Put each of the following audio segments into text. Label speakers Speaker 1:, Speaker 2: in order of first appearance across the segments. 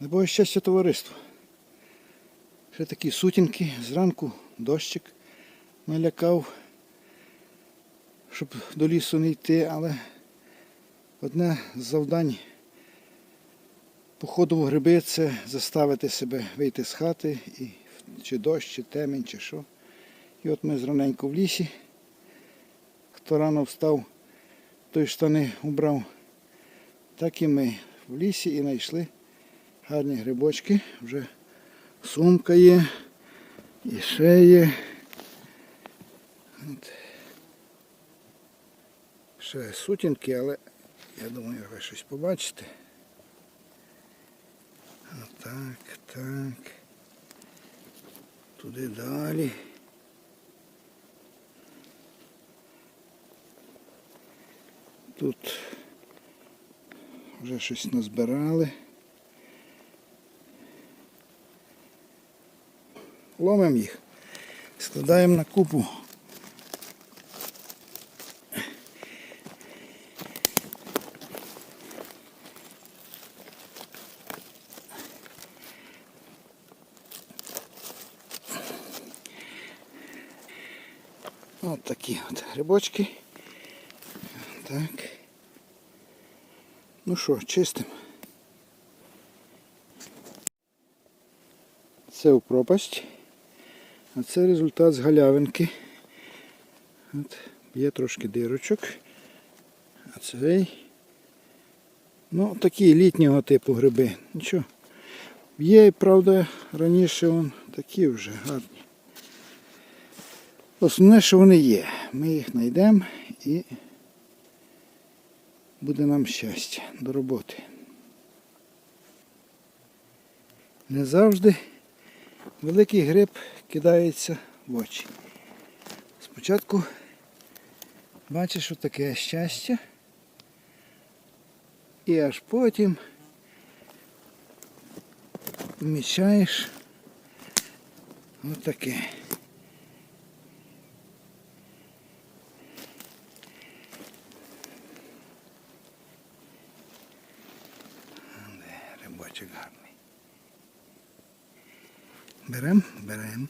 Speaker 1: Не боже щастя товариство. Ще такі сутінки, зранку дощик налякав, щоб до лісу не йти, але одне з завдань походу в гриби це заставити себе вийти з хати, і, чи дощ, чи темень, чи що. І от ми зраненько в лісі. Хто рано встав, той штани убрав. Так і ми в лісі і знайшли гарні грибочки. Вже сумка є. І ще є. От. Ще сутінки, але я думаю, ви щось побачите. Отак, так. Туди далі. Тут вже щось назбирали. Ломимо їх, складаємо на купу. От такі от грибочки. Так. Ну що, чистимо. Це у пропасть. А це результат з галявинки. От, є трошки дирочок. А цей. Ну, такі літнього типу гриби. Нічого. Є, правда, раніше вон такі вже гарні. Основне, що вони є. Ми їх знайдемо і буде нам щастя до роботи. Не завжди великий гриб кидається в очі. Спочатку бачиш, що таке щастя, і аж потім помічаєш отаке. Рибочок гарний. Берем, берем.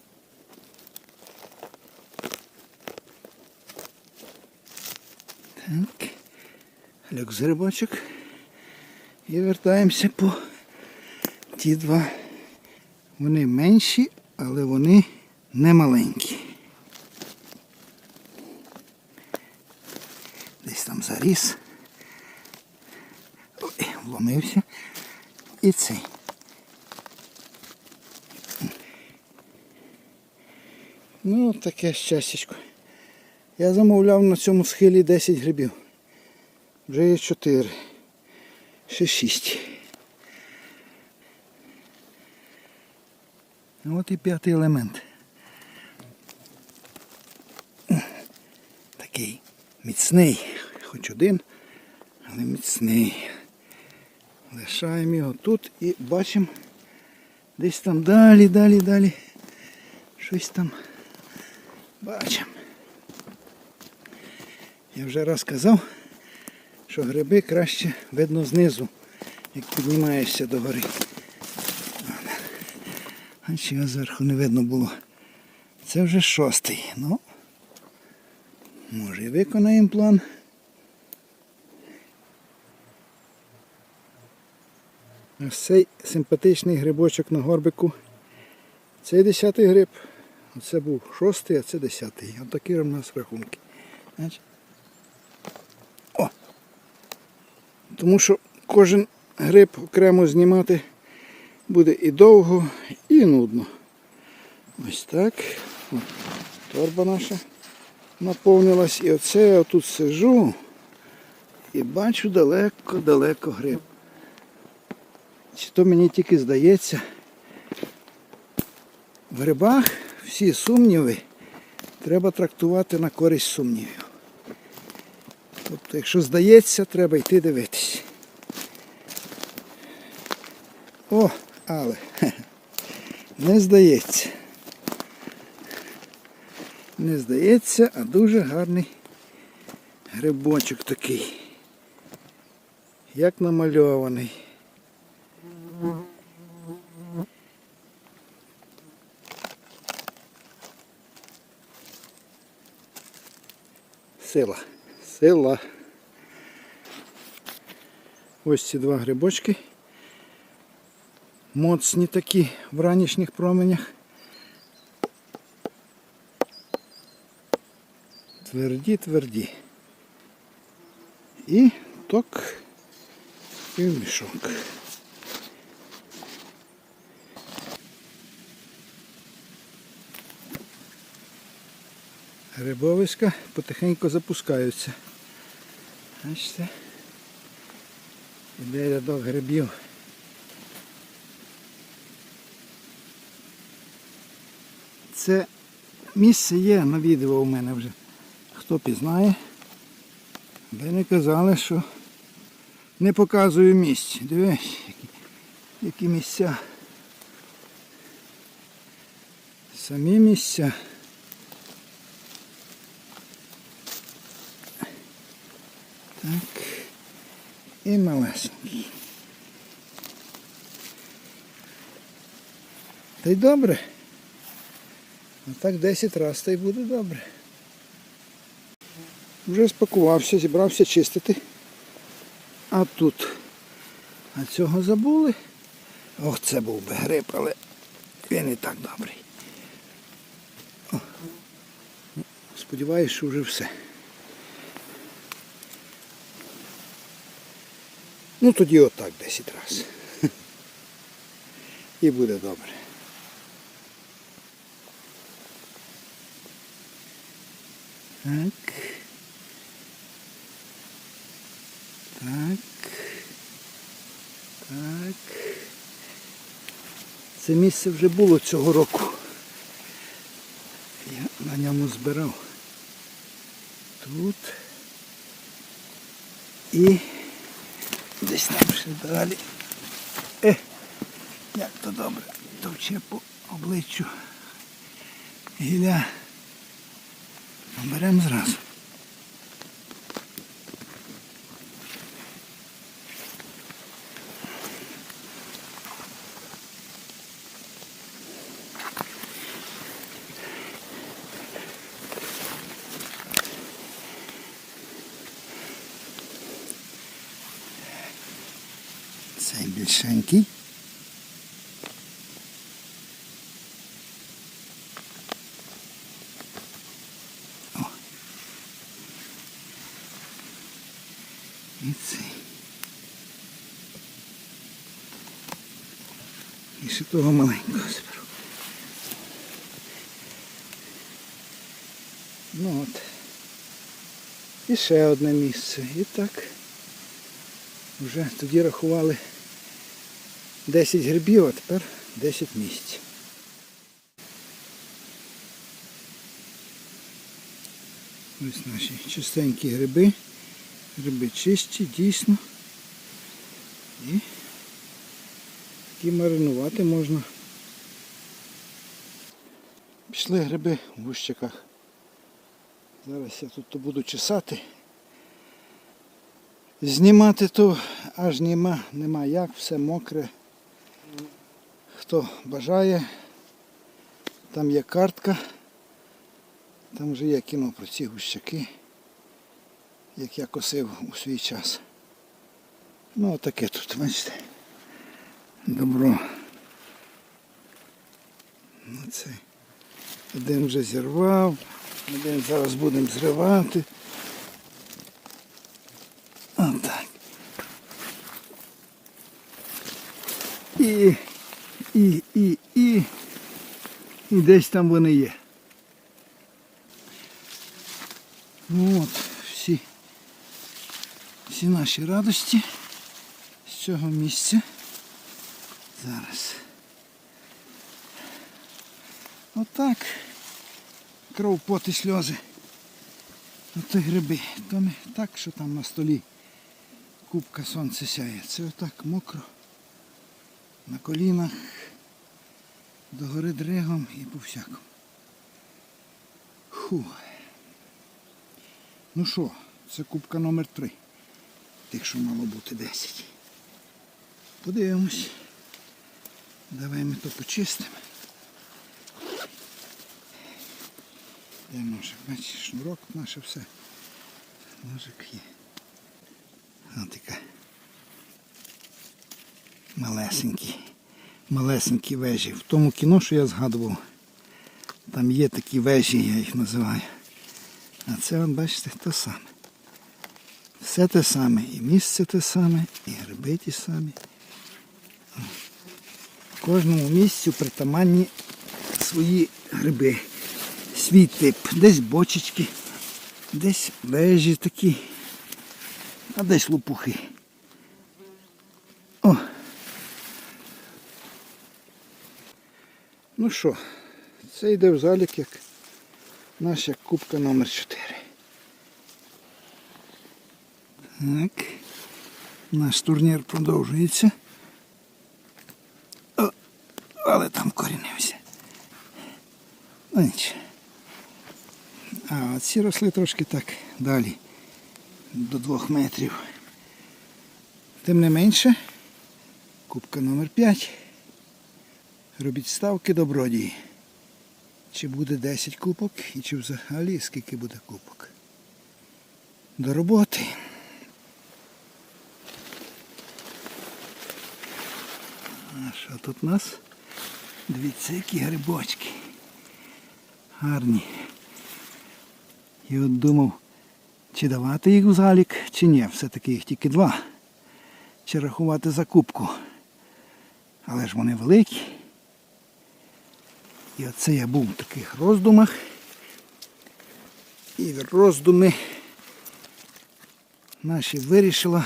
Speaker 1: Так. Люкс грибочок. І вертаємося по ті два. Вони менші, але вони не маленькі. Десь там заріс. Ой, вломився. І цей. Ну, таке щастячко. Я замовляв на цьому схилі 10 грибів. Вже є 4. Ще 6. От і п'ятий елемент. Такий міцний. Хоч один, але міцний. Лишаємо його тут і бачимо десь там далі, далі, далі. Щось там бачимо. Я вже раз казав, що гриби краще видно знизу, як піднімаєшся до гори. А чи його зверху не видно було. Це вже шостий. Ну, може і виконаємо план. Ось цей симпатичний грибочок на горбику. Цей десятий гриб. Оце був шостий, а це десятий. Ось такі у нас рахунки. Бачите? Тому що кожен гриб окремо знімати буде і довго, і нудно. Ось так. Торба наша наповнилась. І оце я тут сижу і бачу далеко-далеко гриб. Чи то мені тільки здається, в грибах всі сумніви треба трактувати на користь сумнівів. Тобто, якщо здається, треба йти дивитись. О, але не здається. Не здається, а дуже гарний грибочок такий. Як намальований. Сила. Сила. Ось ці два грибочки. Моцні такі в ранішніх променях. Тверді, тверді. І ток і в мішок. Грибовиська потихеньку запускаються. Бачите? Іде рядок грибів. Це місце є на відео у мене вже. Хто пізнає. Ви не казали, що не показую місць. Дивись, які, які місця. Самі місця. Так. І малесенький. Та й добре. А так 10 разів та й буде добре. Вже спакувався, зібрався чистити. А тут. А цього забули. Ох, це був би гриб, але він і так добрий. Сподіваюсь, що вже все. Ну тоді отак 10 разів. І буде добре. Так. Так. Так. Це місце вже було цього року. Я на ньому збирав. Тут. І десь там ще далі. Е, як то добре. Товче по обличчю. Гіля. Беремо зразу. Цей більшенький. О. І цей. І ще того маленького зберу. Ну от. І ще одне місце. І так. Вже тоді рахували 10 грибів, а тепер 10 місць. Ось наші чистенькі гриби. Гриби чисті, дійсно. І такі маринувати можна. Пішли гриби в гущиках. Зараз я тут буду чесати. Знімати то аж нема, нема як, все мокре. Хто бажає, там є картка, там вже є кіно про ці гущаки, як я косив у свій час. Ну отаке тут, бачите. Добро. Ну, це. Один вже зірвав, один зараз будемо зривати. Отак. І, і, і, і, і десь там вони є. Ну от, всі, всі наші радості з цього місця. Зараз. Отак. Кров, пот і сльози. Оце гриби. То не так, що там на столі кубка сонце сяє. Це отак мокро. На колінах, догори дригом і по всякому. Фу. Ну що, це кубка номер 3 Тих, що мало бути 10. Подивимось. Давай ми то почистимо. Де ножик? Бачиш, шнурок, наше все Ножик є. Ось така. Малесенькі. Малесенькі вежі. В тому кіно, що я згадував, там є такі вежі, я їх називаю. А це, бачите, те саме. Все те саме. І місце те саме, і гриби ті самі. Кожному місцю притаманні свої гриби. Свій тип. Десь бочечки, десь вежі такі, а десь лопухи. Ну що, це йде в залік як наша кубка номер 4. Так. Наш турнір продовжується. О, але там корінився. Ну нічого. А ці росли трошки так далі. До двох метрів. Тим не менше, кубка номер 5. Робіть ставки добродії. Чи буде 10 кубок і чи взагалі скільки буде кубок. До роботи. А що тут у нас? Дивіться, які грибочки. Гарні. І от думав, чи давати їх в залік, чи ні. Все-таки їх тільки два. Чи рахувати закупку. Але ж вони великі. І оце я був в таких роздумах. І роздуми наші вирішила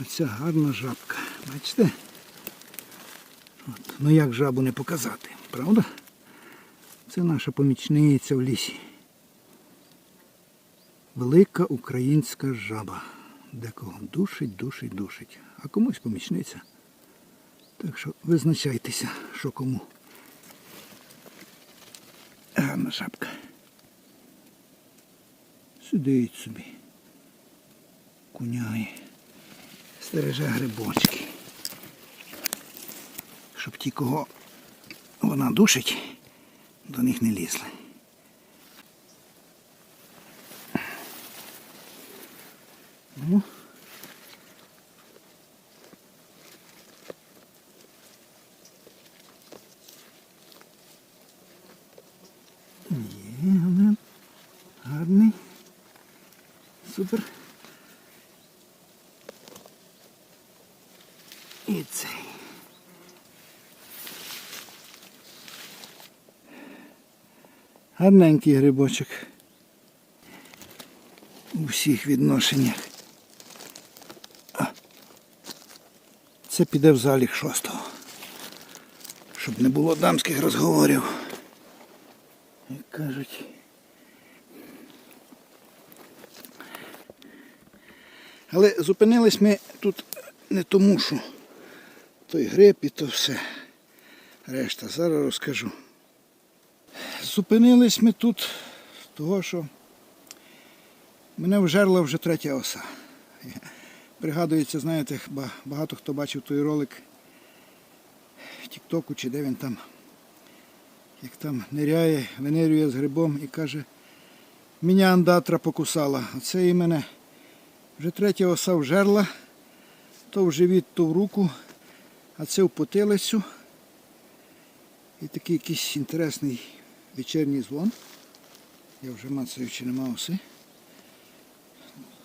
Speaker 1: оця гарна жабка. Бачите? От. Ну як жабу не показати, правда? Це наша помічниця в лісі. Велика українська жаба. Декого душить, душить, душить. А комусь помічниця. Так що визначайтеся, що кому. Гарна шапка. Сидить собі. Куняє. Стереже грибочки. Щоб ті, кого вона душить, до них не лізли. Ну. Є, один. Гарний. Супер. І цей. Гарненький грибочок. У всіх відношеннях. А. Це піде в залік шостого. Щоб не було дамських розговорів. Як кажуть. Але зупинились ми тут не тому, що той гриб і то все. Решта зараз розкажу. Зупинились ми тут того, що мене вжерла вже третя оса. Пригадується, знаєте, багато хто бачив той ролик в Тіктоку чи де він там як там ниряє, винирює з грибом і каже, мене андатра покусала. Оце і мене вже третя оса в жерла, то в живіт, то в руку, а це в потилицю. І такий якийсь інтересний вечірній дзвон. Я вже мацаю, чи нема оси.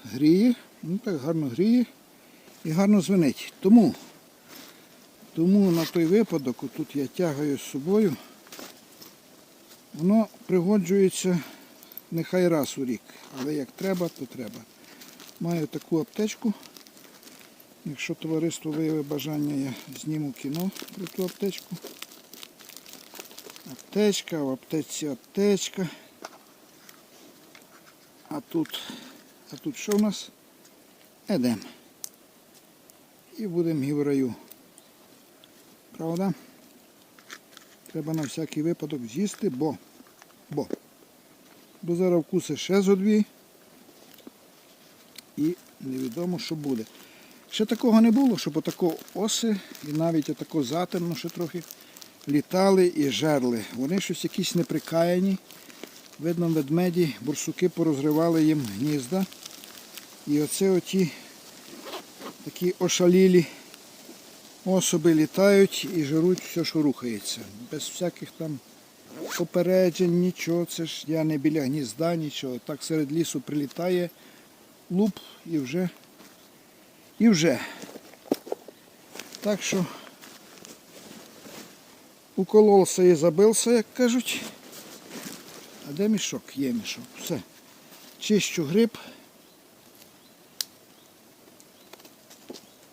Speaker 1: Гріє, ну так гарно гріє і гарно звенить. Тому, тому на той випадок, тут я тягаю з собою. Воно пригоджується нехай раз у рік, але як треба, то треба. Маю таку аптечку. Якщо товариство виявить бажання, я зніму кіно про ту аптечку. Аптечка, в аптечці аптечка. А тут, а тут що в нас? Едем. І будемо в раю. Правда? Треба на всякий випадок з'їсти, бо, бо, бо зараз вкуси ще зо дві і невідомо, що буде. Ще такого не було, щоб отако оси і навіть отако затемно ще трохи літали і жерли. Вони щось якісь неприкаяні, Видно, ведмеді, бурсуки порозривали їм гнізда. І оце оті такі ошалілі особи літають і жируть все, що рухається. Без всяких там попереджень, нічого. Це ж я не біля гнізда, нічого. Так серед лісу прилітає луп і вже. І вже. Так що укололся і забився, як кажуть. А де мішок? Є мішок. Все. Чищу гриб.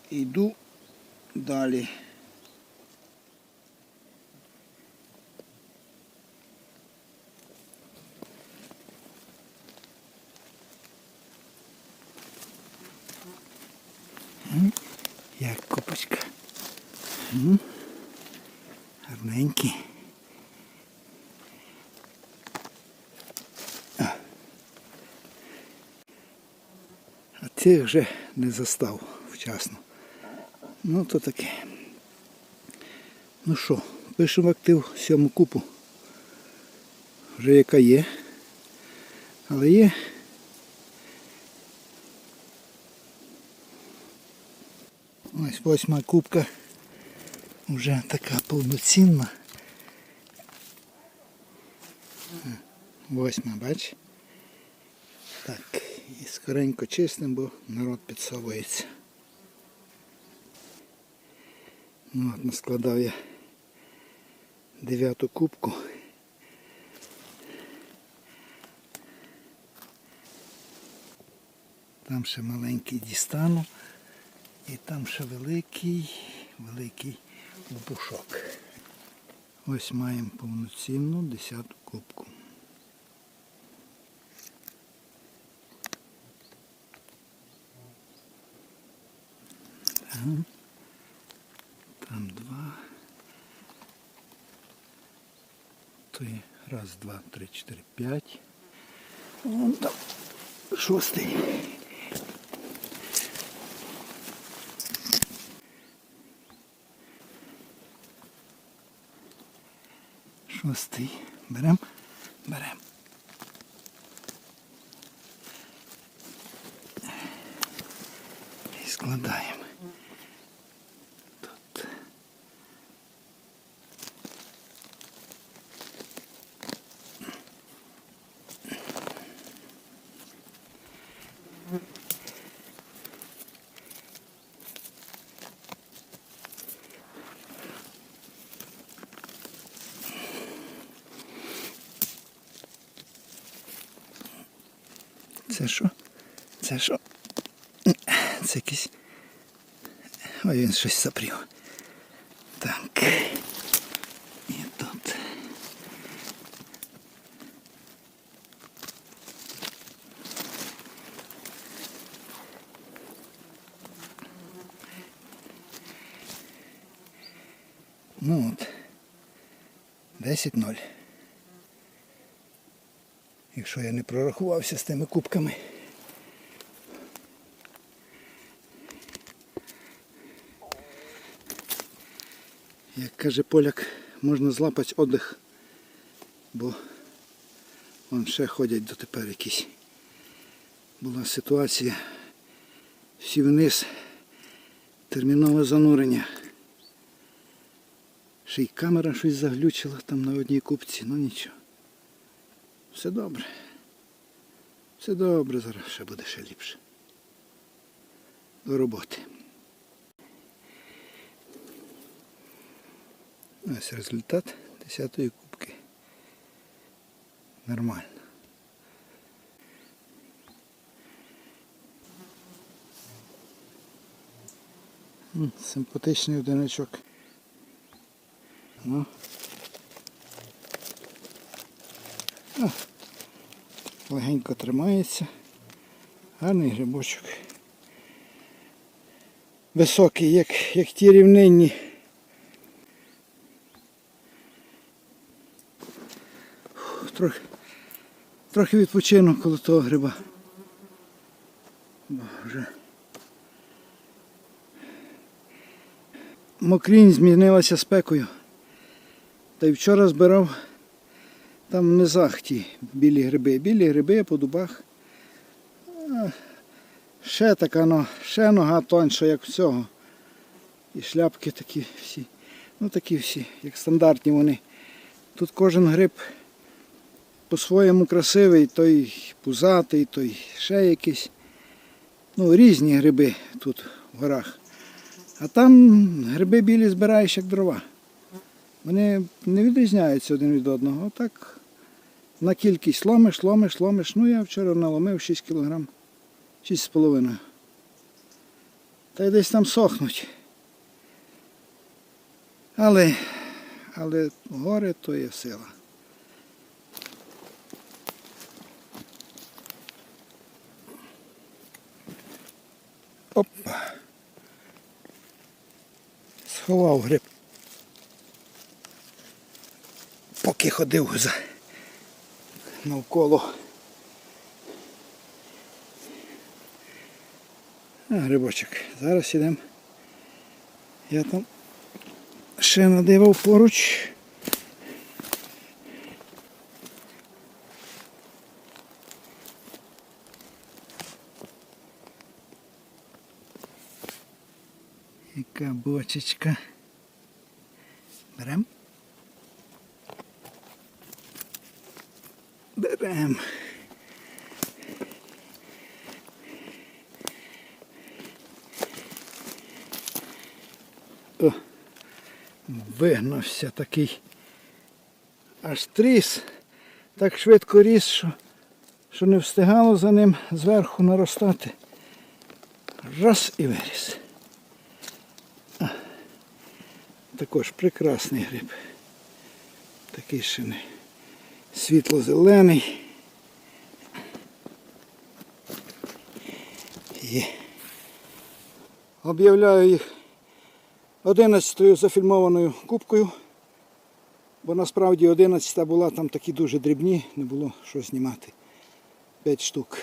Speaker 1: І йду далі. М, Як копочка. М, Гарненький. А. А цих вже не застав вчасно. Ну то таке. Ну що, пишемо актив сьому купу. Вже яка є. Але є. Ось восьма кубка. Вже така повноцінна. Восьма, бач? Так, і скоренько чистим, бо народ підсовується. Ну, от наскладав я дев'яту кубку. Там ще маленький дістану. І там ще великий, великий лопушок. Ось маємо повноцінну десяту кубку. Там, там два. То раз, два, три, чотири, п'ять. Вон там шостий. Шостий. Берем, берем. І складаємо. Тут. Це що? Це що? Це якийсь. Ой, він щось запрів. Так. І тут. Ну от. 10-0. Якщо я не прорахувався з тими кубками. Як каже поляк, можна злапати отдих, бо вон ще ходять дотепер якісь. Була ситуація. Всі вниз, термінове занурення. Ще й камера щось заглючила там на одній купці, ну нічого. Все добре. Все добре, зараз ще буде ще ліпше. До роботи. Ось результат 10-ї кубки. Нормально. Симпатичний одиночок. Ну. О, легенько тримається. Гарний грибочок. Високий, як, як ті рівнинні. Трохи, трохи відпочину коло того гриба. Бо мокрінь змінилася спекою. Та й вчора збирав Там в низах ті білі гриби. Білі гриби по дубах. Ще така, ну, ще нога тонша, як в цього. І шляпки такі всі. Ну такі всі, як стандартні вони. Тут кожен гриб по-своєму красивий, той пузатий, той ще якийсь. Ну, різні гриби тут в горах. А там гриби білі збираєш як дрова. Вони не відрізняються один від одного. Отак на кількість ломиш, ломиш, ломиш. Ну я вчора наломив 6 кілограм. 6,5. Та й десь там сохнуть. Але, але горе то є сила. Опа. Сховав гриб. Поки ходив за навколо. А, грибочок. Зараз ідемо. Я там ще надивав поруч. Яка бочечка. Берем. Берем. О, вигнався такий. Аж тріс. Так швидко ріс, що, що не встигало за ним зверху наростати. Раз і виріс. А, також прекрасний гриб. Такий ще не світло-зелений. Є. Об'являю їх 11 зафільмованою кубкою, бо насправді 11 була там такі дуже дрібні, не було що знімати. 5 штук.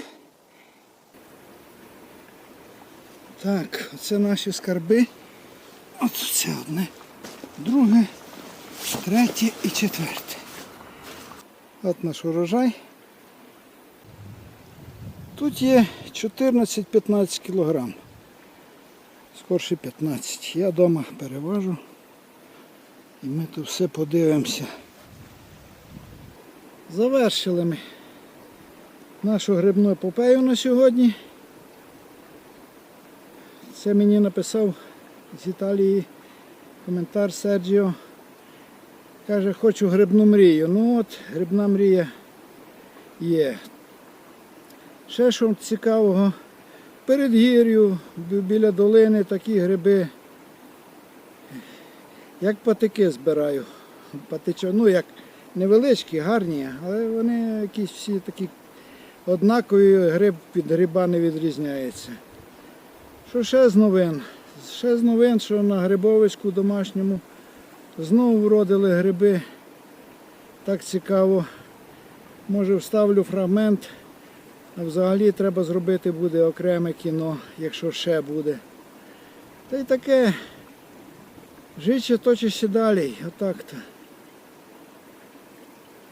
Speaker 1: Так, оце наші скарби. От це одне, друге, третє і четверте. От наш урожай. Тут є 14-15 кілограм. Скорше 15. Я вдома переважу. І ми тут все подивимося. Завершили ми нашу грибну епопею на сьогодні. Це мені написав з Італії коментар Серджіо. Каже, хочу грибну мрію. Ну от, грибна мрія є. Ще що цікавого, перед гір'ю, біля долини такі гриби, як патики збираю. Патичо, ну як невеличкі, гарні, але вони якісь всі такі однакові, гриб від гриба не відрізняється. Що ще з новин? Ще з новин, що на грибовиську домашньому знову вродили гриби. Так цікаво. Може вставлю фрагмент. Взагалі треба зробити буде окреме кіно, якщо ще буде. Та й таке. Життя точиться далі. Отак-то.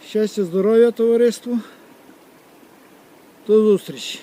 Speaker 1: Щастя, здоров'я, товариству. До зустрічі.